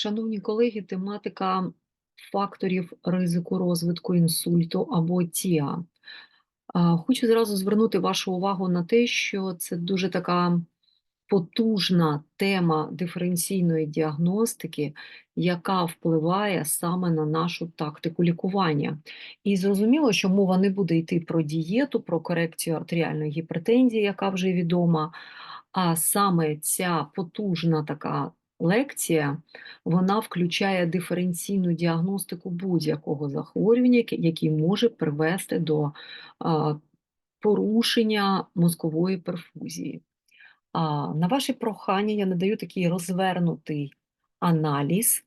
Шановні колеги, тематика факторів ризику розвитку інсульту або ТІА. Хочу зразу звернути вашу увагу на те, що це дуже така потужна тема диференційної діагностики, яка впливає саме на нашу тактику лікування. І зрозуміло, що мова не буде йти про дієту, про корекцію артеріальної гіпертензії, яка вже відома. А саме ця потужна така лекція, вона включає диференційну діагностику будь-якого захворювання, який може привести до порушення мозкової перфузії. На ваше прохання я надаю такий розвернутий аналіз,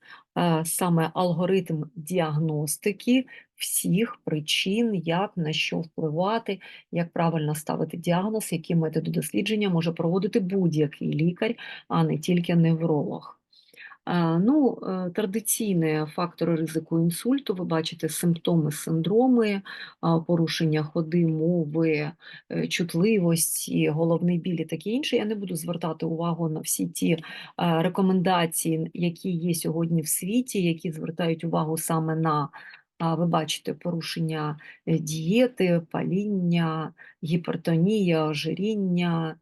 саме алгоритм діагностики всіх причин, як на що впливати, як правильно ставити діагноз, які методи дослідження може проводити будь-який лікар, а не тільки невролог. Ну, е, традиційні фактори ризику інсульту, ви бачите симптоми, синдроми, порушення ходи, мови, е, чутливості, головний біль і таке інше. Я не буду звертати увагу на всі ті рекомендації, які є сьогодні в світі, які звертають увагу саме на, ви бачите, порушення е, дієти, паління, гіпертонія, ожиріння.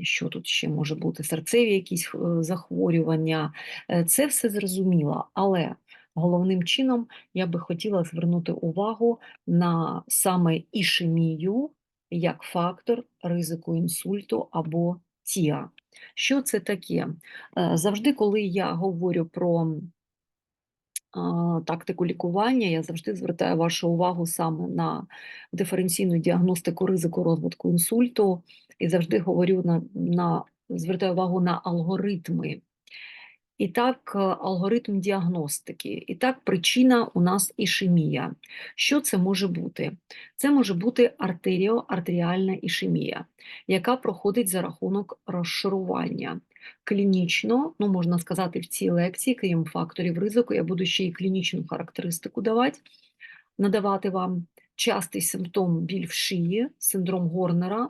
Що тут ще може бути? Серцеві якісь е, захворювання. Е, Це все зрозуміло, але головним чином я би хотіла звернути увагу на саме ішемію як фактор ризику інсульту або ТІА. Що це таке? Е, Завжди, коли я говорю про тактику лікування, я завжди звертаю вашу увагу саме на диференційну діагностику ризику розвитку інсульту і завжди говорю на, на звертаю увагу на алгоритми. І так, е, алгоритм діагностики. І так, причина у нас ішемія. Що це може бути? Це може бути артеріоартеріальна ішемія, яка проходить за рахунок розшарування. Клінічно, ну можна сказати, в цій лекції, крім факторів ризику, я буду ще й клінічну характеристику давати, надавати вам. Частий симптом біль в шиї, синдром Горнера.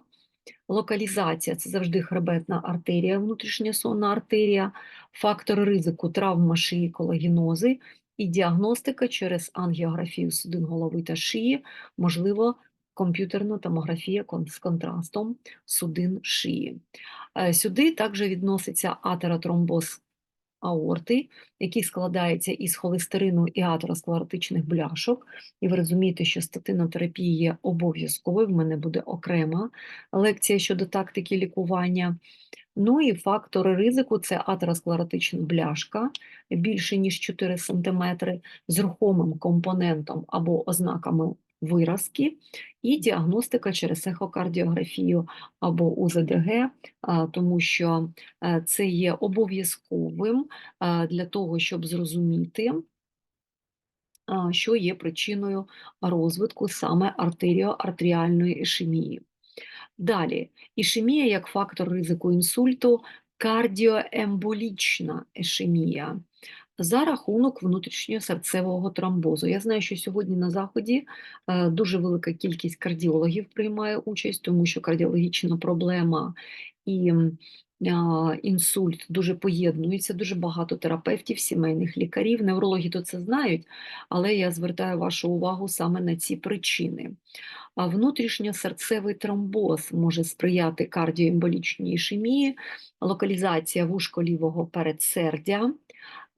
Локалізація це завжди хребетна артерія, внутрішньосонна артерія, фактор ризику травма шиї, колагенози і діагностика через ангіографію судин голови та шиї, можливо, комп'ютерна томографія з контрастом судин шиї. Е, Сюди також відноситься атеротромбоз аорти, який складається із холестерину і атеросклеротичних бляшок. І ви розумієте, що статинотерапія є обов'язковою, в мене буде окрема лекція щодо тактики лікування. Ну і фактори ризику це атеросклеротична бляшка більше ніж 4 см з рухомим компонентом або ознаками виразки, і діагностика через ехокардіографію або УЗДГ, тому що е, це є обов'язковим для того, щоб зрозуміти, що є причиною розвитку саме артеріоартеріальної ішемії. Далі, ішемія як фактор ризику інсульту, кардіоемболічна ішемія за рахунок внутрішнього серцевого тромбозу. Я знаю, що сьогодні на Заході е, дуже велика кількість кардіологів приймає участь, тому що кардіологічна проблема і інсульт дуже поєднуються, дуже багато терапевтів, сімейних лікарів, неврологи то це знають, але я звертаю вашу увагу саме на ці причини. Внутрішньосерцевий тромбоз може сприяти кардіоемболічній ішемії, локалізація вушко лівого передсердя,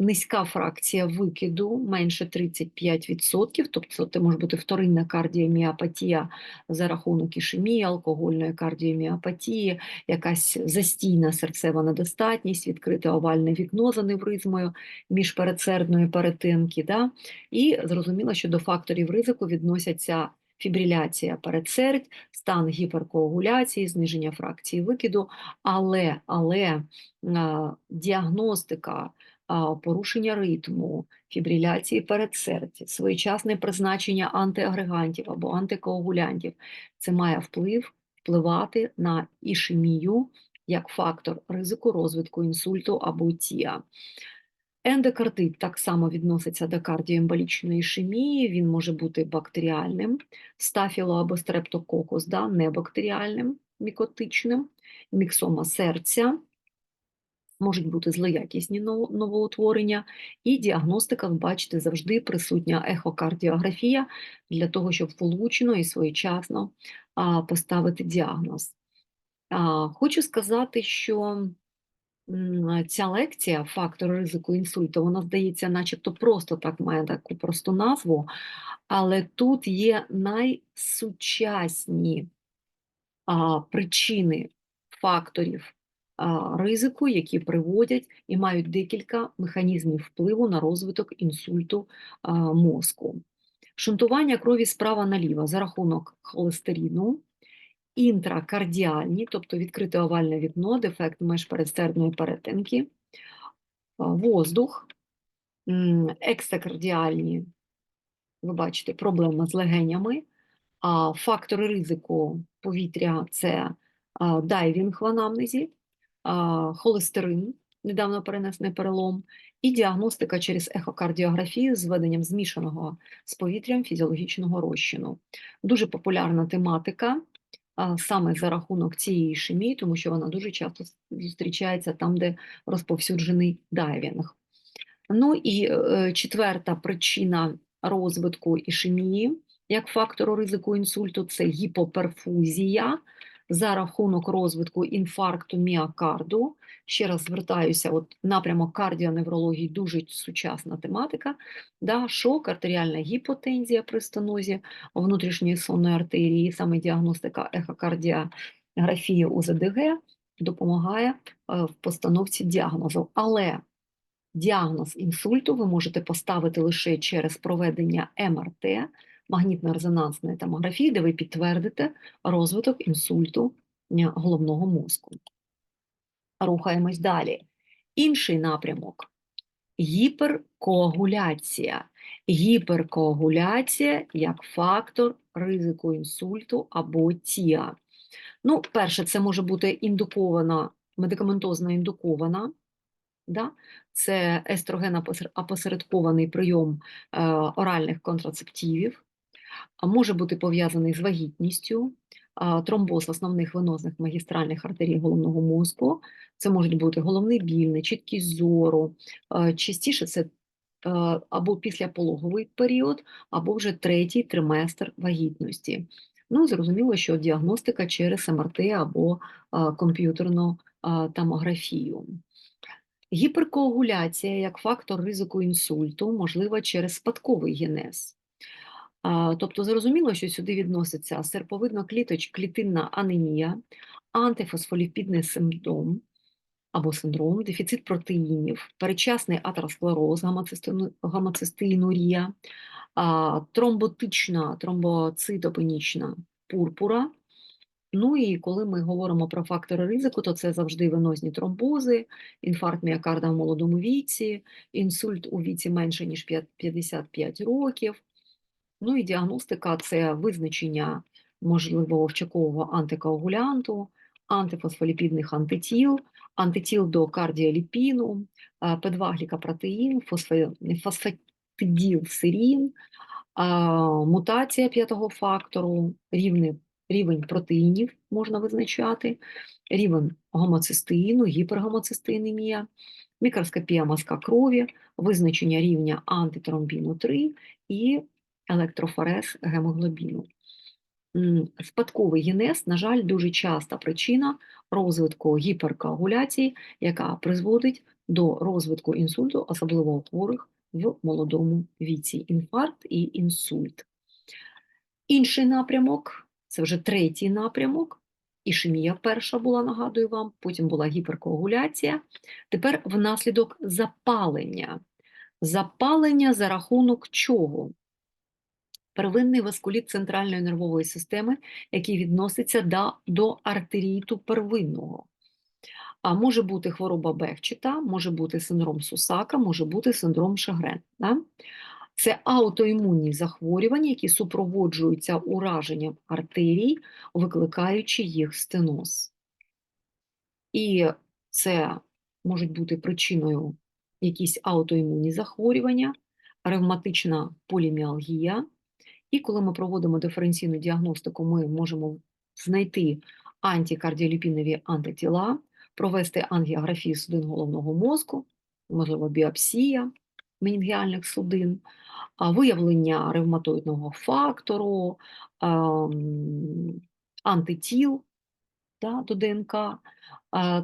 низька фракція викиду менше 35%, тобто це може бути вторинна кардіоміопатія за рахунок ішемії, алкогольної кардіоміопатії, якась застійна серцева недостатність, відкрите овальне вікно з аневризмою міжпередсердної перетинки. Да? І зрозуміло, що до факторів ризику відносяться фібриляція передсердь, стан гіперкоагуляції, зниження фракції викиду, але, але діагностика порушення ритму, фібриляції передсердя, своєчасне призначення антиагрегантів або антикоагулянтів, це має вплив впливати на ішемію як фактор ризику розвитку інсульту або ТІА. Ендокардит так само відноситься до кардіоемболічної ішемії, він може бути бактеріальним, стафіло або стрептококус, да, небактеріальним, мікотичним, міксома серця, можуть бути злоякісні новоутворення, і діагностика, ви бачите, завжди присутня ехокардіографія для того, щоб влучно і своєчасно поставити діагноз. Хочу сказати, що ця лекція фактор ризику інсульту, вона здається, начебто просто так має таку просту назву, але тут є найсучасні причини факторів ризику, які приводять і мають декілька механізмів впливу на розвиток інсульту мозку. Шунтування крові справа наліво за рахунок холестерину, інтракардіальні, тобто відкрите овальне вікно, дефект межпередсердної перетинки, воздух, екстракардіальні, ви бачите, проблеми з легенями, а фактори ризику повітря це дайвінг в анамнезі, холестерин, недавно перенесений перелом, і діагностика через ехокардіографію з введенням змішаного з повітрям фізіологічного розчину. Дуже популярна тематика. Саме за рахунок цієї ішемії, тому що вона дуже часто зустрічається там, де розповсюджений дайвінг. Ну і е, четверта причина розвитку ішемії як фактору ризику інсульту це гіпоперфузія за рахунок розвитку інфаркту міокарду. Ще раз звертаюся, от напрямок кардіоневрології дуже сучасна тематика. Да, шок, артеріальна гіпотензія при стенозі внутрішньої сонної артерії, саме діагностика ехокардіографії УЗДГ допомагає е, в постановці діагнозу. Але Діагноз інсульту ви можете поставити лише через проведення МРТ, магнітно-резонансної томографії, де ви підтвердите розвиток інсульту е, головного мозку. Рухаємось далі. Інший напрямок гіперкоагуляція. Гіперкоагуляція як фактор ризику інсульту або ТІА. Ну, перше, це може бути індукована, медикаментозно індукована Да? Це естроген-апосередкований прийом е, оральних контрацептивів, може бути пов'язаний з вагітністю, тромбоз основних венозних магістральних артерій головного мозку. Це можуть бути головний біль, нечіткість зору. Частіше це або післяпологовий період, або вже третій триместр вагітності. Ну, зрозуміло, що діагностика через МРТ або комп'ютерну томографію. Гіперкоагуляція як фактор ризику інсульту можлива через спадковий генез. Тобто зрозуміло, що сюди відноситься серповидно кліточ, клітинна анемія, антифосфоліпідний синдром або синдром, дефіцит протеїнів, передчасний атеросклероз, гомоцистеїнурія, тромботична, тромбоцитопенічна пурпура. Ну і коли ми говоримо про фактори ризику, то це завжди венозні тромбози, інфаркт міокарда в молодому віці, інсульт у віці менше ніж п'ят- 55 років. Ну і діагностика це визначення можливого вчакового антикоагулянту, антифосфоліпідних антитіл, антитіл до кардіоліпіну, а, П2-глікопротеїн, фосфе- фосфатиділсерін, а, мутація п'ятого фактору, рівни, рівень протеїнів можна визначати, рівень гомоцистеїну, гіпергомоцистеїнемія, мікроскопія мазка крові, визначення рівня антитромбіну 3 і електрофорез гемоглобіну. Спадковий генез, на жаль, дуже часта причина розвитку гіперкоагуляції, яка призводить до розвитку інсульту, особливо у хворих в молодому віці. Інфаркт і інсульт. Інший напрямок це вже третій напрямок. Ішемія перша була, нагадую вам, потім була гіперкоагуляція. Тепер внаслідок запалення. Запалення за рахунок чого? Первинний васкуліт центральної нервової системи, який відноситься до, до артеріїту первинного. А може бути хвороба Бехчета, може бути синдром Сусака, може бути синдром Шагрен. Да? Це аутоімунні захворювання, які супроводжуються ураженням артерій, викликаючи їх стеноз. І це можуть бути причиною якісь аутоімунні захворювання, ревматична поліміалгія. І коли ми проводимо диференційну діагностику, ми можемо знайти антикардіоліпінові антитіла, провести ангіографію судин головного мозку, можливо, біопсія менінгіальних судин, виявлення ревматоїдного фактору, антитіл да, до ДНК.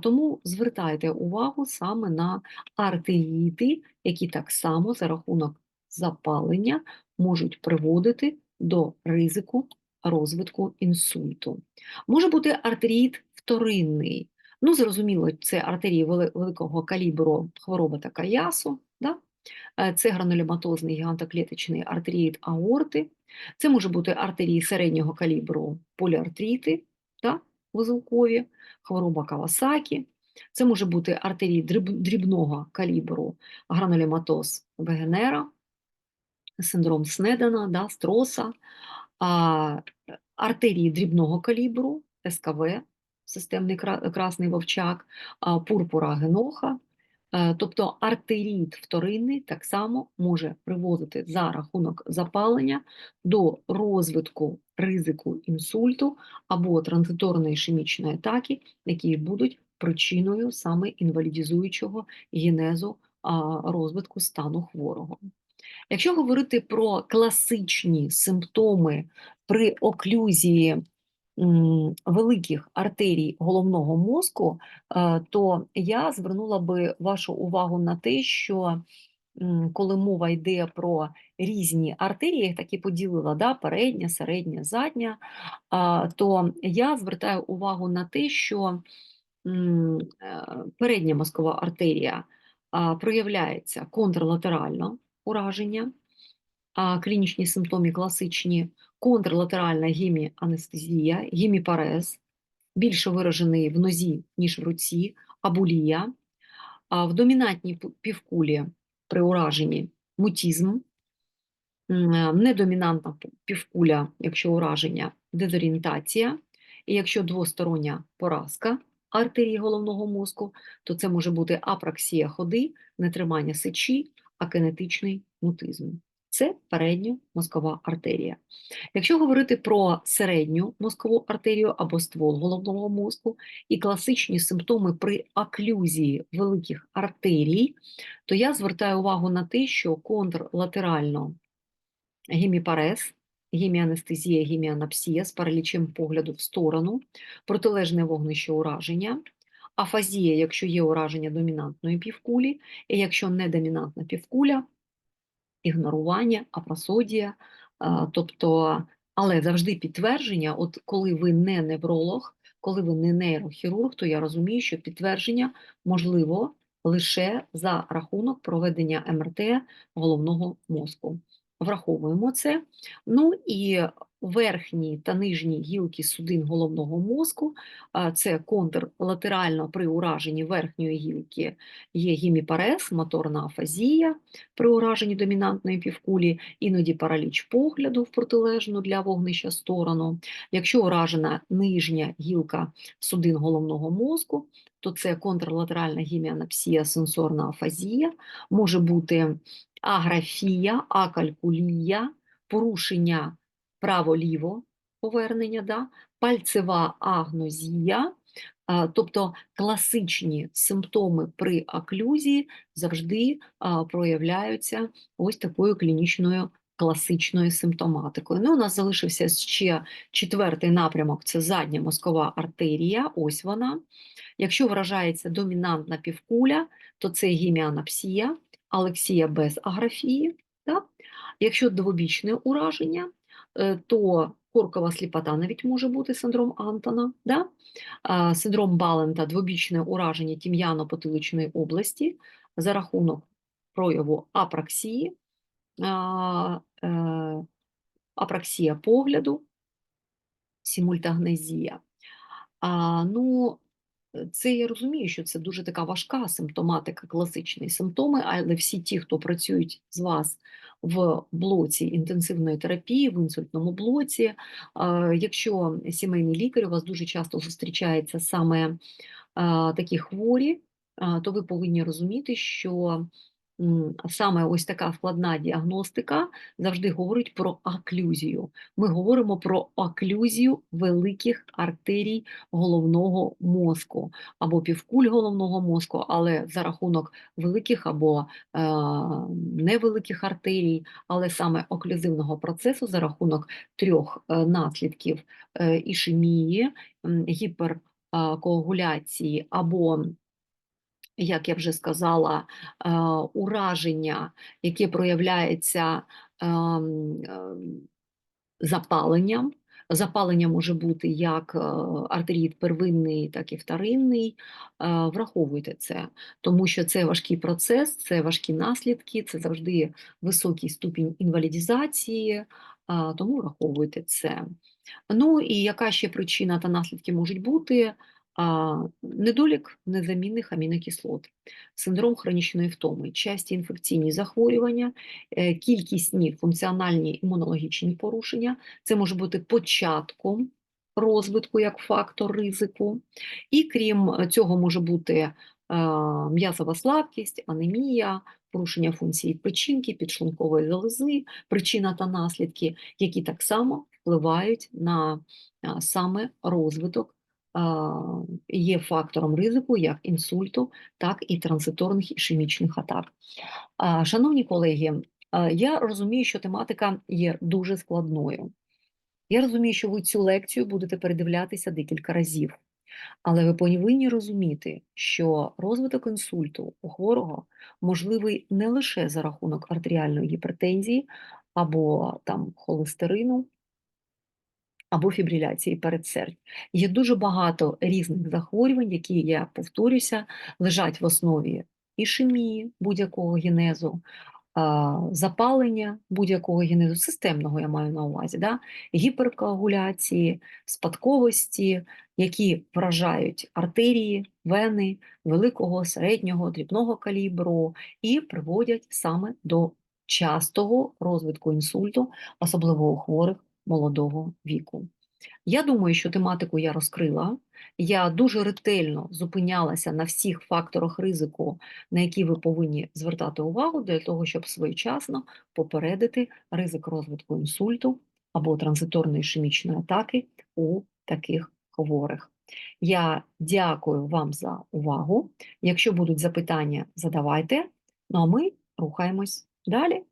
Тому звертайте увагу саме на артеріти, які так само за рахунок запалення можуть приводити до ризику розвитку інсульту. Може бути артеріт вторинний. Ну, зрозуміло, це артерії великого калібру хвороба така ясу, да? Е, це гранулематозний гігантоклеточний артеріїд аорти, це може бути артерії середнього калібру поліартрити, да? вузелкові, хвороба Кавасакі, це може бути артерії дрібного калібру гранулематоз Вегенера, синдром Снедена, да, Строса, а, артерії дрібного калібру, СКВ, системний красний вовчак, а, пурпура геноха. Е, Тобто артеріт вторинний так само може приводити за рахунок запалення до розвитку ризику інсульту або транзиторної ішемічної атаки, які будуть причиною саме інвалідізуючого генезу розвитку стану хворого. Якщо говорити про класичні симптоми при оклюзії великих артерій головного мозку, е, то я звернула би вашу увагу на те, що коли мова йде про різні артерії, я їх так і поділила, да, передня, середня, задня, то я звертаю увагу на те, що е, передня мозкова артерія проявляється контрлатерально ураження, а, клінічні симптоми класичні, контрлатеральна геміанестезія, геміпарез, більше виражений в нозі, ніж в руці, абулія, а в домінантній півкулі при ураженні мутізм, е, недомінантна півкуля, якщо ураження, дезорієнтація, і якщо двостороння поразка артерії головного мозку, то це може бути апраксія ходи, нетримання сечі, акинетичний мутизм. Це передньомозкова артерія. Якщо говорити про середню мозкову артерію або ствол головного мозку і класичні симптоми при оклюзії великих артерій, то я звертаю увагу на те, що контрлатерально геміпарез, геміанестезія, геміанапсія з паралічем погляду в сторону, протилежне вогнище ураження, афазія, якщо є ураження домінантної півкулі, і якщо не домінантна півкуля, ігнорування, апросодія, тобто, але завжди підтвердження, от коли ви не невролог, коли ви не нейрохірург, то я розумію, що підтвердження можливо лише за рахунок проведення МРТ головного мозку. Враховуємо це. Ну і верхні та нижні гілки судин головного мозку, це контрлатерально при ураженні верхньої гілки є геміпарез, моторна афазія, при ураженні домінантної півкулі, іноді параліч погляду в протилежну для вогнища сторону. Якщо уражена нижня гілка судин головного мозку, то це контрлатеральна геміанапсія, сенсорна афазія, може бути аграфія, акалькулія, порушення право-ліво повернення, да? пальцева агнозія, тобто класичні симптоми при оклюзії завжди проявляються ось такою клінічною класичною симптоматикою. Ну, у нас залишився ще четвертий напрямок це задня мозкова артерія, ось вона. Якщо вражається домінантна півкуля, то це геміанапсія, алексія без аграфії. Да? Якщо двобічне ураження, е, то коркова сліпота навіть може бути синдром Антона. Да? Синдром Балента, двобічне ураження тім'яно-потиличної області за рахунок прояву апраксії, е, апраксія погляду, симультагнезія. Ну, це я розумію, що це дуже така важка симптоматика, класичні симптоми, але всі ті, хто працюють з вас в блоці інтенсивної терапії, в інсультному блоці, якщо сімейний лікар у вас дуже часто зустрічається саме такі хворі, то ви повинні розуміти, що саме ось така складна діагностика завжди говорить про оклюзію. Ми говоримо про оклюзію великих артерій головного мозку або півкуль головного мозку, але за рахунок великих або е, невеликих артерій, але саме оклюзивного процесу за рахунок трьох е, наслідків е, ішемії, гіперкоагуляції або як я вже сказала, е, ураження, яке проявляється ем, ем, запаленням. Запалення може бути як е, артеріт первинний, так і вторинний. Е, Враховуйте це, тому що це важкий процес, це важкі наслідки, це завжди високий ступінь інвалідізації, тому враховуйте це. Ну і яка ще причина та наслідки можуть бути? Недолік незамінних амінокислот, синдром хронічної втоми, часті інфекційні захворювання, е, кількісні функціональні імунологічні порушення. Це може бути початком розвитку як фактор ризику. І крім цього, може бути е, м'язова слабкість, анемія, порушення функції печінки, підшлункової залози, причина та наслідки, які так само впливають на саме розвиток є фактором ризику як інсульту, так і транзиторних ішемічних атак. Шановні колеги, я розумію, що тематика є дуже складною. Я розумію, що ви цю лекцію будете передивлятися декілька разів. Але ви повинні розуміти, що розвиток інсульту у хворого можливий не лише за рахунок артеріальної гіпертензії або там холестерину, або фібриляції передсердь. Є дуже багато різних захворювань, які, я повторюся, лежать в основі ішемії будь-якого генезу, запалення будь-якого генезу, системного я маю на увазі, да? гіперкоагуляції, спадковості, які вражають артерії, вени великого, середнього, дрібного калібру і приводять саме до частого розвитку інсульту, особливо у хворих молодого віку. Я думаю, що тематику я розкрила. Я дуже ретельно зупинялася на всіх факторах ризику, на які ви повинні звертати увагу для того, щоб своєчасно попередити ризик розвитку інсульту або транзиторної ішемічної атаки у таких хворих. Я дякую вам за увагу. Якщо будуть запитання, задавайте. Ну а ми рухаємось далі.